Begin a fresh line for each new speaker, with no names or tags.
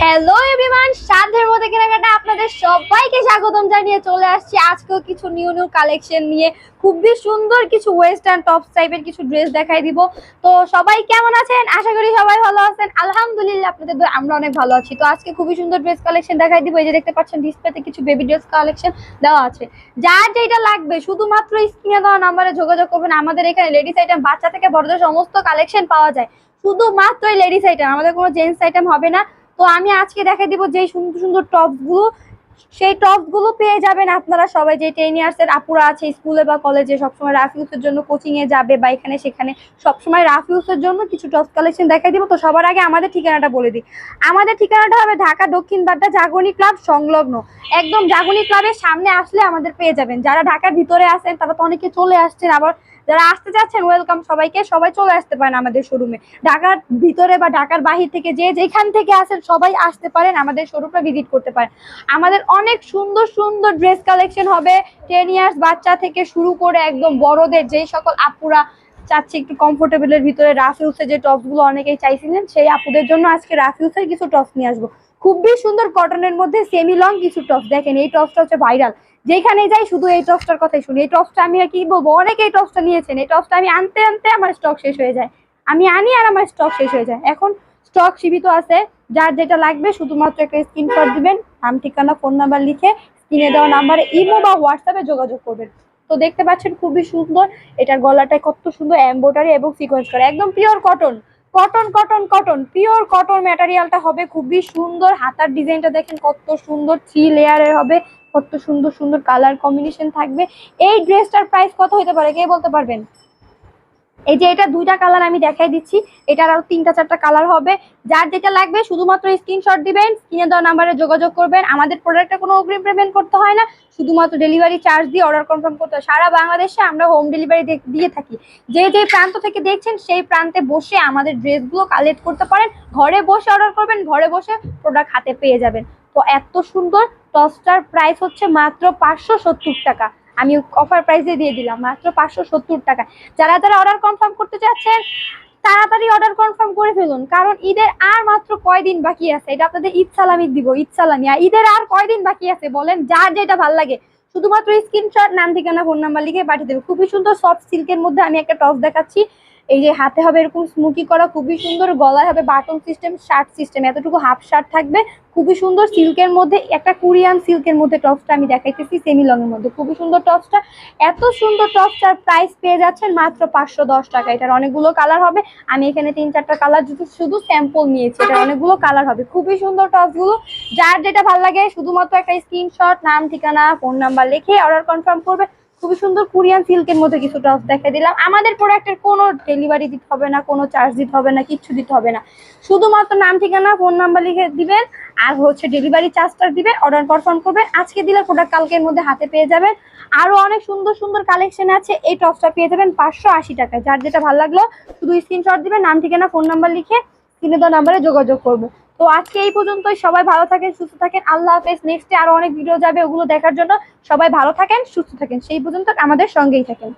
Hello everyone সাধ্যের মধ্যে কেনাকাটা আপনাদের সবাইকে স্বাগতম জানিয়ে চলে আসছি। আজকেও কিছু নিউ নিউ কালেকশন নিয়ে খুবই সুন্দর কিছু ওয়েস্টার্ন টপ টাইপের কিছু ড্রেস দেখাই দিব। তো সবাই কেমন আছেন? আশা করি সবাই ভালো আছেন। আলহামদুলিল্লাহ আপনাদের আমরা অনেক ভালো আছি। তো আজকে খুবই সুন্দর ড্রেস কালেকশন দেখাই দিব। এই যে দেখতে পাচ্ছেন ডিসপ্লেতে কিছু বেবি ড্রেস কালেকশন দেওয়া আছে। যার যেটা লাগবে, শুধুমাত্র স্ক্রিনে দেওয়া নাম্বারে যোগাযোগ করবেন। আমাদের এখানে লেডিস আইটেম বাচ্চা থেকে বড়দের সমস্ত কালেকশন পাওয়া যায়। শুধুমাত্র লেডিস আইটেম আমাদের কোনো জেন্টস আইটেম হবে না। তো আমি আজকে দেখাই দিব যে সুন্দর সুন্দর টপগুলো সেই টপগুলো পেয়ে যাবেন আপনারা সবাই, যে টেন ইয়ার্সের আপুরা আছে স্কুলে বা কলেজে সবসময় রাফ ইউজের জন্য কোচিং এ যাবে বা এখানে সেখানে সবসময় রাফ ইউজের জন্য কিছু টপ কালেকশন দেখাই দিব। তো সবার আগে আমাদের ঠিকানাটা বলে দিই। আমাদের ঠিকানাটা হবে ঢাকা দক্ষিণ বাড্ডা জাগরণী ক্লাব সংলগ্ন। একদম জাগরণী ক্লাবের সামনে আসলে আমাদের পেয়ে যাবেন। যারা ঢাকার ভিতরে আসেন তারা তো অনেকে চলে আসছেন, আবার যারা আসতে যাচ্ছেন ওয়েলকাম সবাইকে। সবাই চলে আসতে পারেন আমাদের শোরুমে ঢাকার ভিতরে বা ঢাকার বাহির থেকে যে যেখান থেকে আসেন, সবাই আসতে পারেন, আমাদের শোরুমটা ভিজিট করতে পারেন। আমাদের অনেক সুন্দর সুন্দর ড্রেস কালেকশন হবে। টেন ইয়ার্স বাচ্চা থেকে শুরু করে একদম বড়দের, যেই সকল আপুরা চাচ্ছে একটু কমফোর্টেবলের ভিতরে রাফিউসের যে টপসগুলো অনেকেই চাইছিলেন, সেই আপুদের জন্য আজকে রাফিউসের কিছু টপস নিয়ে আসব। খুবই সুন্দর কটনের মধ্যে সেমি লং কিছু টপস দেখেন, এই টপসটা হচ্ছে ভাইরাল যেখানে যাই, শুধু এই টপসটার কথাই শুনি। এই টপসটা আমি আর কি বলব অনেকে এই টপসটা নিয়েছেন। এই টপসটা আমি আনতে আনতে আমার স্টক শেষ হয়ে যায়। আমি আনি আর আমার স্টক শেষ হয়ে যায়। এখন স্টক সীমিত আছে। যার যেটা লাগবে, শুধুমাত্র একটা স্ক্রিনশট দিবেন। নাম, ঠিকানা ফোন নাম্বার লিখে স্ক্রিনে দেওয়া নাম্বারে ইমো বা হোয়াটসঅ্যাপে যোগাযোগ করবেন। তো দেখতে পাচ্ছেন খুবই সুন্দর। এটার গলাটা কত সুন্দর এম্বোটারি এবং সিকোয়েন্স করা। একদম pure cotton cotton cotton cotton pure cotton ম্যাটেরিয়ালটা হবে খুবই সুন্দর। হাতার ডিজাইনটা দেখেন কত সুন্দর। থ্রি লেয়ারের হবে। কত সুন্দর সুন্দর কালার কম্বিনেশন থাকবে। এই ড্রেসটার প্রাইস কত হতে পারে? কে বলতে পারবেন? এই যে এটা দুইটা কালার আমি দেখাই দিচ্ছি, এটার আরও তিনটা, চারটা কালার হবে। যার যেটা লাগবে, শুধুমাত্র স্ক্রিনশট দিবেন, স্ক্রিনে দেওয়া নাম্বারে যোগাযোগ করবেন। আমাদের প্রোডাক্টে কোনো অগ্রিম পেমেন্ট করতে হয় না, শুধুমাত্র ডেলিভারি চার্জ দিয়ে অর্ডার কনফার্ম করতে হয়। সারা বাংলাদেশে আমরা হোম ডেলিভারি দিয়ে থাকি। যে যে প্রান্ত থেকে দেখছেন, সেই প্রান্তে বসে আমাদের ড্রেসগুলো কালেক্ট করতে পারেন। ঘরে বসে অর্ডার করবেন, ঘরে বসে প্রোডাক্ট হাতে পেয়ে যাবেন। তো এত সুন্দর টসটার প্রাইস হচ্ছে মাত্র পাঁচশো সত্তর টাকা। আমি অফার প্রাইসে দিয়ে দিলাম, মাত্র পাঁচশো সত্তর টাকা যারা যারা অর্ডার কনফার্ম করতে চাচ্ছেন তাড়াতাড়ি অর্ডার কনফার্ম করে ফেলুন, কারণ ঈদের আর মাত্র কয়দিন বাকি আছে? এটা আপনাদের ঈদ সালামি দিব, ঈদ সালামি। আর ঈদের আর কয়দিন বাকি আছে বলেন, যার যেটা ভালো লাগে। শুধুমাত্র স্ক্রিনশট নাম, ঠিকানা ফোন নাম্বার লিখে পাঠিয়ে দেবে খুবই সুন্দর সফট সিল্কের মধ্যে আমি একটা টপ দেখাচ্ছি। এই যে হাতে হবে এরকম স্মুকি করা, খুবই সুন্দর গলায় হবে বাটন সিস্টেম শার্ট সিস্টেম এতটুকু হাফ শার্ট থাকবে। খুবই সুন্দর সিল্কের মধ্যে, একটা কোরিয়ান সিল্কের মধ্যে টপসটা আমি দেখাইতেছি সেমি লং এর মধ্যে। খুবই সুন্দর টপসটা এত সুন্দর টপসটার প্রাইস পেয়ে যাচ্ছেন মাত্র পাঁচশো দশ টাকা। এটার অনেকগুলো কালার হবে। আমি এখানে তিন চারটা কালার শুধু শুধু স্যাম্পল নিয়েছি। এটার অনেকগুলো কালার হবে। খুবই সুন্দর টপসগুলো যার যেটা ভালো লাগে, শুধুমাত্র একটা স্ক্রিনশট নাম, ঠিকানা ফোন নাম্বার লিখে অর্ডার কনফার্ম করবে। খুবই সুন্দর কোরিয়ান সিল্কের মধ্যে কিছু টপস দেখা দিলাম। আমাদের প্রোডাক্টের কোনো ডেলিভারি দিতে হবে না, কোনো চার্জ দিতে হবে না, কিচ্ছু দিতে হবে না। শুধুমাত্র নাম, ঠিকানা, ফোন নাম্বার লিখে দিবেন আর হচ্ছে ডেলিভারি চার্জটা দিবেন, অর্ডার পারফর্ম করবেন। আজকে দিলে প্রোডাক্ট কালকের মধ্যে হাতে পেয়ে যাবেন। আরও অনেক সুন্দর সুন্দর কালেকশন আছে। এই টপসটা পেয়ে যাবেন পাঁচশো আশি টাকায়। যার যেটা ভালো লাগল, শুধু স্ক্রিনশট দিবেন, নাম, ঠিকানা, ফোন নাম্বার লিখে স্ক্রিনে দেওয়া নাম্বারে যোগাযোগ করব। তো আজকে এই পর্যন্তই। সবাই ভালো থাকেন, সুস্থ থাকেন। আল্লাহ হাফেজ। নেক্সটে আরও অনেক ভিডিও যাবে ওগুলো দেখার জন্য। সবাই ভালো থাকেন, সুস্থ থাকেন। সেই পর্যন্ত আমাদের সঙ্গেই থাকেন।